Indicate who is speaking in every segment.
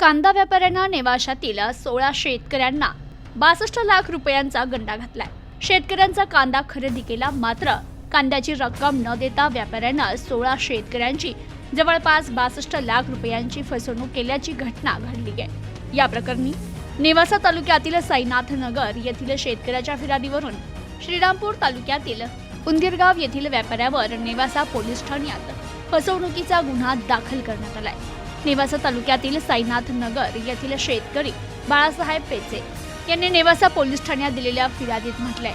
Speaker 1: कांदा व्यापाऱ्यांना नेवाशातील सोळा शेतकऱ्यांना बासष्ट लाख रुपयांचा गंडा घातलाय. शेतकऱ्यांचा कांदा खरेदी केला मात्र कांद्याची रक्कम न देता व्यापाऱ्यांना सोळा शेतकऱ्यांची जवळपास बासष्ट लाख रुपयांची फसवणूक केल्याची घटना घडली आहे. या प्रकरणी नेवासा तालुक्यातील साईनाथ नगर येथील शेतकऱ्याच्या फिर्यादीवरून श्रीरामपूर तालुक्यातील उंदीरगाव येथील व्यापाऱ्यावर नेवासा पोलीस ठाण्यात फसवणुकीचा गुन्हा दाखल करण्यात आलाय. नेवासा तालुक्यातील साईनाथ नगर येथील शेतकरी बाळासाहेब पेचे यांनी नेवासा पोलीस ठाण्यात दिलेल्या फिर्यादीत म्हटलंय.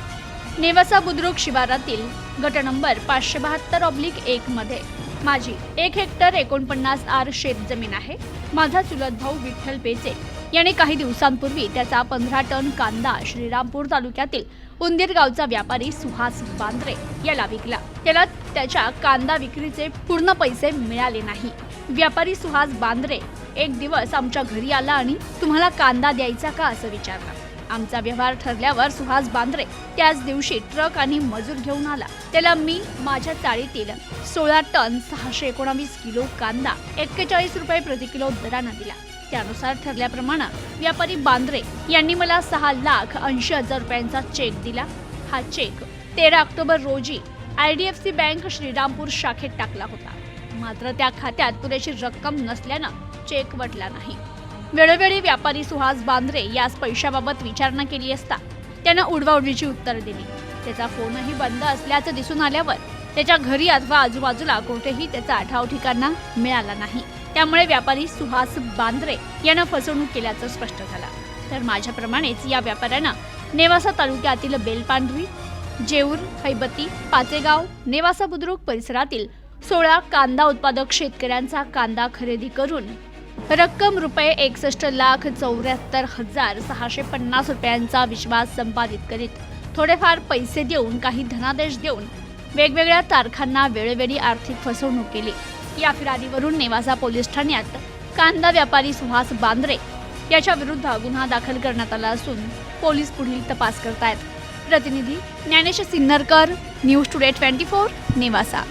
Speaker 1: नेवासा बुद्रुक शिवारातील गट नंबर पाचशे बहात्तर ऑब्लिक एक मध्ये माझी एक हेक्टर एकोणपन्नास आर शेत जमीन आहे. माझा चुलत भाऊ विठ्ठल पेचे. याने काही दिवसांपूर्वी त्याचा पंधरा टन कांदा श्रीरामपूर तालुक्यातील उंदीर गावचा व्यापारी सुहास बांद्रे याला विकला. त्याला त्याच्या कांदा विक्रीचे पूर्ण पैसे मिळाले नाही. व्यापारी सुहास बांद्रे एक दिवस आमच्या घरी आला आणि तुम्हाला कांदा द्यायचा का असं विचारलं. आमचा व्यवहार ठरल्यावर सुहास बांद्रे त्याच दिवशी ट्रक आणि मजूर घेऊन आला. त्याला मी माझ्या चाळीतील सोळा टन सहाशे एकोणावीस किलो कांदा एक्केचाळीस रुपये प्रति किलो दरानं दिला. त्यानुसार ठरल्याप्रमाणे व्यापारी बांद्रे यांनी मला सहा लाख ऐंशी हजार रुपयांचा चेक दिला. हा चेक तेरा ऑक्टोबर रोजी I D F C bank Shrirampur शाखेत टाकला होता. मात्र त्या खात्यात पुरेशी रक्कम नसल्यानं चेक वटला नाही. वेळोवेळी व्यापारी सुहास बांद्रे यास पैशाबाबत विचारणा केली असता त्यानं उडवाउडीची उत्तर दिली. त्याचा फोनही बंद असल्याचं दिसून आल्यावर त्याच्या घरी अथवा आजूबाजूला कुठेही त्याचा आठाव ठिकाणा मिळाला नाही. त्यामुळे व्यापारी सुहास बांद्रे यानं फसवणूक केल्याचं स्पष्ट झालं. तर माझ्याप्रमाणेच या व्यापाऱ्यानं नेवासा तालुक्यातील बेलपांढरी जेऊर हैबती पाचेगाव नेवासा बुद्रुक परिसरातील सोळा कांदा उत्पादक शेतकऱ्यांचा कांदा खरेदी करून रक्कम रुपये एकसष्ट लाख चौऱ्याहत्तर हजार सहाशे पन्नास रुपयांचा विश्वास संपादित करीत थोडेफार पैसे देऊन काही धनादेश देऊन वेगवेगळ्या तारखांना वेळोवेळी आर्थिक फसवणूक केली. या फिरारीवरून नेवासा पोलीस ठाण्यात कांदा व्यापारी सुहास बांद्रे याच्या विरुद्ध गुन्हा दाखल करण्यात आला असून पोलीस पुढील तपास करतायत. प्रतिनिधी Dnyanesh Sinnarkar news today twenty four Nevasa.